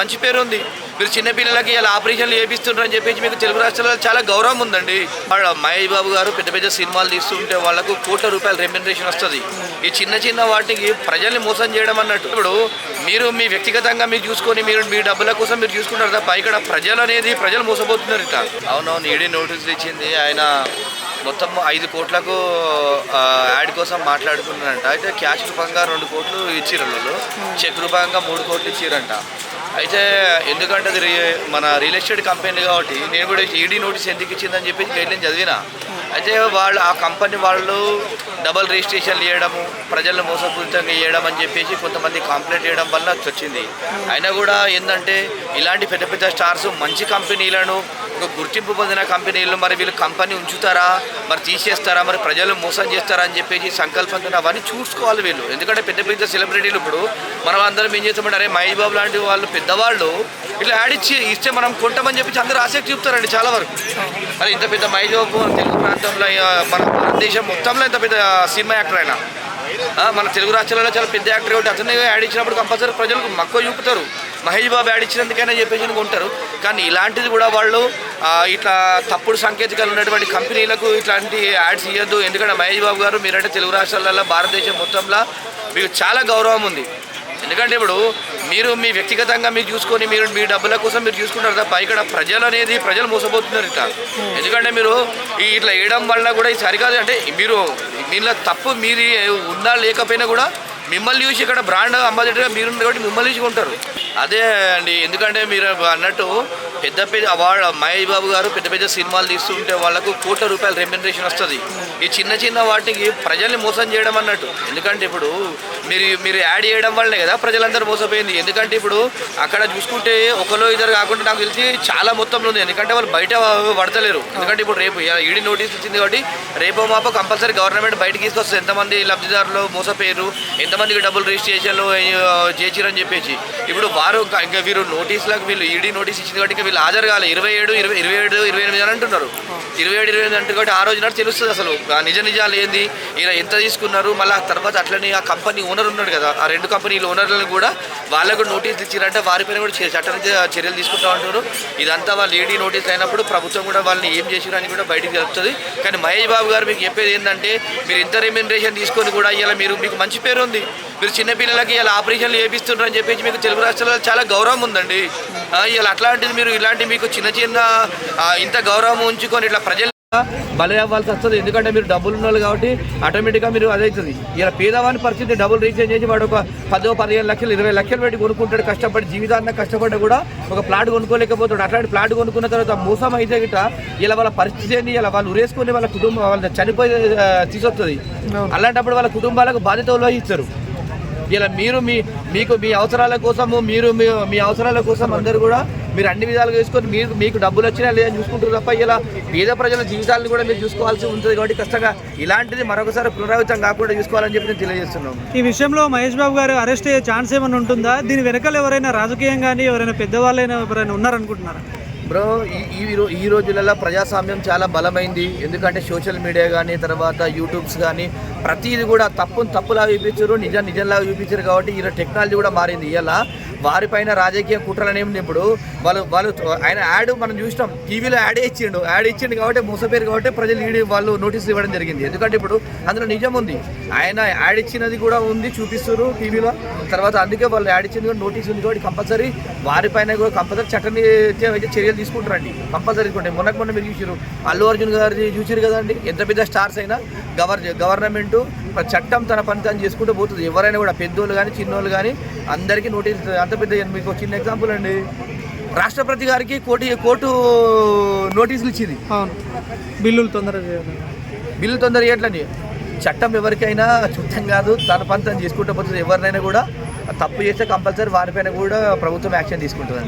మంచి పేరు ఉంది. మీరు చిన్నపిల్లలకి ఇలా ఆపరేషన్లు చేపిస్తున్నారని చెప్పేసి మీకు తెలుగు రాష్ట్రాల్లో చాలా గౌరవం ఉందండి. వాళ్ళ మహేష్ బాబు గారు పెద్ద పెద్ద సినిమాలు తీస్తుంటే వాళ్ళకు కోట్ల రూపాయల రెమ్యునరేషన్ వస్తుంది. ఈ చిన్న చిన్న వాటికి ప్రజల్ని మోసం చేయడం అన్నట్టు ఇప్పుడు మీరు మీ వ్యక్తిగతంగా మీరు చూసుకొని మీరు మీ డబ్బుల కోసం మీరు చూసుకుంటారు తప్ప ఇక్కడ ప్రజలు అనేది ప్రజలు మోసపోతున్నారు ఇక అవునవును ఈడీ నోటీసులు ఇచ్చింది ఆయన మొత్తం ఐదు కోట్లకు యాడ్ కోసం మాట్లాడుకున్నారంట. అయితే క్యాష్ రూపంగా రెండు కోట్లు ఇచ్చిర్రు వాళ్ళు. చెక్ రూపంగా మూడు కోట్లు ఇచ్చిరంట అయితే ఎందుకంటే అది మన రియల్ ఎస్టేట్ కంపెనీ కాబట్టి నేను కూడా ఈడీ నోటీస్ ఎందుకు ఇచ్చిందని చెప్పేసి గైడ్లైన్ చదివినా. అయితే వాళ్ళు ఆ కంపెనీ వాళ్ళు డబల్ రిజిస్ట్రేషన్ చేయడము ప్రజలను మోసపూరితంగా చేయడం అని చెప్పేసి కొంతమంది కంప్లైంట్ చేయడం వల్ల వచ్చింది. అయినా కూడా ఏంటంటే ఇలాంటి పెద్ద పెద్ద స్టార్స్ మంచి కంపెనీలను ఒక గుర్తింపు పొందిన కంపెనీలు మరి వీళ్ళు కంపెనీ ఉంచుతారా మరి తీసేస్తారా మరి ప్రజలు మోసం చేస్తారా అని చెప్పేసి సంకల్పంతో అవన్నీ చూసుకోవాలి వీళ్ళు. ఎందుకంటే పెద్ద పెద్ద సెలబ్రిటీలు ఇప్పుడు మనం అందరం ఏం చేస్తామంటే అరే మహేష్ బాబు లాంటి వాళ్ళు పెద్దవాళ్ళు ఇట్లా యాడ్ ఇచ్చి ఇస్తే మనం కొంటామని చెప్పి అందరూ ఆసక్తి చూపుతారండి చాలా వరకు. మరి ఇంత పెద్ద మహేష్ బాబు తెలుగు ప్రాంతంలో మన భారతదేశం మొత్తంలో ఇంత పెద్ద సినిమా యాక్టర్ అయినా. మన తెలుగు రాష్ట్రాలలో చాలా పెద్ద యాక్టర్ కాబట్టి అతనే యాడ్ ఇచ్చినప్పుడు కంపల్సరీ ప్రజలకు మక్కువ చూపుతారు. మహేష్ బాబు యాడ్ ఇచ్చినందుకైనా చెప్పేసి కొంటారు. కానీ ఇలాంటిది కూడా వాళ్ళు ఇట్లా తప్పుడు సంకేతికాలు ఉన్నటువంటి కంపెనీలకు ఇట్లాంటి యాడ్స్ ఇవ్వద్దు ఎందుకంటే మహేష్ బాబు గారు మీరంటే తెలుగు రాష్ట్రాలలో భారతదేశం మొత్తంలో మీకు చాలా గౌరవం ఉంది. ఎందుకంటే ఇప్పుడు మీరు మీ వ్యక్తిగతంగా మీరు చూసుకొని మీరు మీ డబ్బుల కోసం మీరు చూసుకుంటారు తప్ప ఇక్కడ ప్రజలు అనేది ప్రజలు మోసపోతున్నారు ఇట్లా. ఎందుకంటే మీరు ఈ ఇట్లా వేయడం వల్ల కూడా ఇది సరికాదు. అంటే మీరు దీనిలో తప్పు మీరు ఉన్నా లేకపోయినా కూడా మిమ్మల్ని చూసి ఇక్కడ బ్రాండ్ అంబాసిడర్గా మీరు కాబట్టి మిమ్మల్ని చూసి ఉంటారు అదే అండి ఎందుకంటే మీరు అన్నట్టు పెద్ద పెద్ద వాళ్ళ మహేష్ బాబు గారు పెద్ద పెద్ద సినిమాలు తీస్తుంటే వాళ్ళకు కోట్ల రూపాయల రెమ్యునరేషన్ వస్తుంది. ఈ చిన్న చిన్న వాటికి ప్రజల్ని మోసం చేయడం అన్నట్టు. ఎందుకంటే ఇప్పుడు మీరు మీరు యాడ్ చేయడం వల్లనే కదా ప్రజలందరూ మోసపోయింది. ఎందుకంటే ఇప్పుడు అక్కడ చూసుకుంటే ఒకలో ఇద్దరు కాకుండా నాకు తెలిసి చాలా మొత్తంలో ఉంది. ఎందుకంటే వాళ్ళు బయట పడతలేరు. ఎందుకంటే ఇప్పుడు రేపు ఈడీ నోటీస్ ఇచ్చింది కాబట్టి రేపో మాపో కంపల్సరీ గవర్నమెంట్ బయటకి తీసుకొస్తుంది. ఎంతమంది లబ్ధిదారులు మోసపోయారు ఎంతమందికి డబ్బులు రిజిస్ట్రేషన్లు చేసిరని చెప్పేసి. ఇప్పుడు వారు ఇంకా- వీరు నోటీసులకు వీళ్ళు ఈడీ నోటీస్ ఇచ్చింది కాబట్టి ఇంకా వీళ్ళు హాజరు కాలే ఇరవై ఏడు ఇరవై ఇరవై ఏడు ఇరవై ఎనిమిది అని అంటున్నారు. ఇరవై ఏడు ఇరవై ఎనిమిది అంటే కాబట్టి ఆ రోజు నాడు తెలుస్తుంది అసలు. ఆ నిజ నిజాలు ఏంది? ఈయన ఎంత తీసుకున్నారు? మళ్ళీ ఆ తర్వాత అట్లనే ఆ కంపెనీ ఓనర్ ఉన్నాడు కదా. ఆ రెండు కంపెనీల ఓనర్లను కూడా వాళ్ళకు నోటీసులు ఇచ్చారంటే వారిపైన కూడా చట్టం చర్యలు తీసుకుంటా ఉంటారు. ఇదంతా వాళ్ళు ఈడీ నోటీస్ అయినప్పుడు ప్రభుత్వం కూడా వాళ్ళని ఏం చేసిరు అని కూడా బయటకు తెలుస్తుంది కానీ మహేష్ బాబు గారు మీకు చెప్పేది ఏంటంటే మీరు ఇంత రెమ్యూనరేషన్ తీసుకొని కూడా ఇలా మీరు మీకు మంచి పేరు ఉంది మీరు చిన్నపిల్లలకి ఇలా ఆపరేషన్లు చేపిస్తున్నారని చెప్పేసి మీకు తెలుగు రాష్ట్రాల్లో చాలా గౌరవం ఉందండి. ఇలా అట్లాంటిది మీరు ఇలాంటి మీకు చిన్న చిన్న ఇంత గౌరవం ఉంచుకొని ఇట్లా ప్రజలు బలి అవ్వాల్సి వస్తుంది. ఎందుకంటే మీరు డబ్బులు ఉన్నోళ్ళు కాబట్టి ఆటోమేటిక్గా మీరు అదవుతుంది ఇలా పేదవాని పరిస్థితి డబ్బులు రీఛార్జ్ చేసి వాడు ఒక పదో పదిహేను లక్షలు ఇరవై లక్షలు పెట్టి కొనుక్కుంటాడు. కష్టపడి జీవితాన్ని కష్టపడ్డా కూడా ఒక ప్లాట్ కొనుక్కోలేకపోతాడు. అట్లాంటి ప్లాట్ కొనుక్కున్న తర్వాత మోసం అయితే గిట్ట ఇలా వాళ్ళ పరిస్థితి ఏంది? ఇలా వాళ్ళు ఉరేసుకొని వాళ్ళ కుటుంబం వాళ్ళ చనిపోయి ఆ, తీసుకొస్తుంది. అలాంటప్పుడు వాళ్ళ కుటుంబాలకు బాధ్యత వహిస్తారు ఇలా మీరు మీ మీకు మీ అవసరాల కోసము మీరు మీ మీ అవసరాల కోసం అందరూ కూడా మీరు అన్ని విధాలుగా చూసుకొని మీరు మీకు డబ్బులు వచ్చినా లేదని చూసుకుంటారు తప్ప ఇలా పేద ప్రజల జీవితాలను కూడా మీరు చూసుకోవాల్సి ఉంటుంది కాబట్టి కష్టంగా ఇలాంటిది మరొకసారి పునరావృతం కాకుండా చూసుకోవాలని చెప్పి నేను తెలియజేస్తున్నాను. ఈ విషయంలో మహేష్ బాబు గారు అరెస్ట్ అయ్యే ఛాన్స్ ఏమైనా ఉంటుందా? దీని వెనకాల ఎవరైనా రాజకీయం కానీ ఎవరైనా పెద్దవాళ్ళైనా ఎవరైనా ఉన్నారనుకుంటున్నారా? బ్రో ఈ ఈ రోజులలో ప్రజాస్వామ్యం చాలా బలమైంది. ఎందుకంటే సోషల్ మీడియా కానీ తర్వాత యూట్యూబ్స్ కానీ ప్రతిది కూడా తప్పును తప్పులా చూపించారు నిజం నిజంలా చూపించారు కాబట్టి ఈ టెక్నాలజీ కూడా మారింది. ఇలా వారిపైన రాజకీయ కుట్రలు ఏమి ఇప్పుడు? వాళ్ళు వాళ్ళు ఆయన యాడ్ మనం చూసినాం టీవీలో యాడ్ ఇచ్చిండు. యాడ్ ఇచ్చిండు కాబట్టి మూసపేరు కాబట్టి ప్రజలు ఈడి వాళ్ళు నోటీసులు ఇవ్వడం జరిగింది. ఎందుకంటే ఇప్పుడు అందులో నిజం ఉంది. ఆయన యాడ్ ఇచ్చినది కూడా ఉంది చూపిస్తారు టీవీలో. తర్వాత అందుకే వాళ్ళు యాడ్ ఇచ్చింది కూడా నోటీస్ ఉంది కాబట్టి కంపల్సరీ వారిపైన కూడా కంపల్సరీ చట్టని చర్యలు తీసుకుంటారండి. కంపల్సరీ తీసుకుంటే మొన్నకు మొన్న మీరు చూసారు అల్లు అర్జున్ గారి చూసారు కదండి. ఎంత పెద్ద స్టార్స్ అయినా గవర్ గవర్నమెంట్ చట్టం తన పని తను చేసుకుంటూ పోతుంది. ఎవరైనా కూడా పెద్దోళ్ళు కానీ చిన్నోళ్ళు కానీ అందరికీ నోటీస్ అంత పెద్ద మీకు చిన్న ఎగ్జాంపుల్ అండి. రాష్ట్రపతి గారికి కోటి కోర్టు నోటీసులు ఇచ్చింది. అవును. బిల్లులు తొందరగా చేయాలి బిల్లు తొందర ఇవ్వట్లని చట్టం ఎవరికైనా చుట్టం కాదు. తన పని తను చేసుకుంటూ పోతుంది. ఎవరినైనా కూడా తప్పు చేస్తే కంపల్సరీ వారిపైన కూడా ప్రభుత్వం యాక్షన్ తీసుకుంటుంది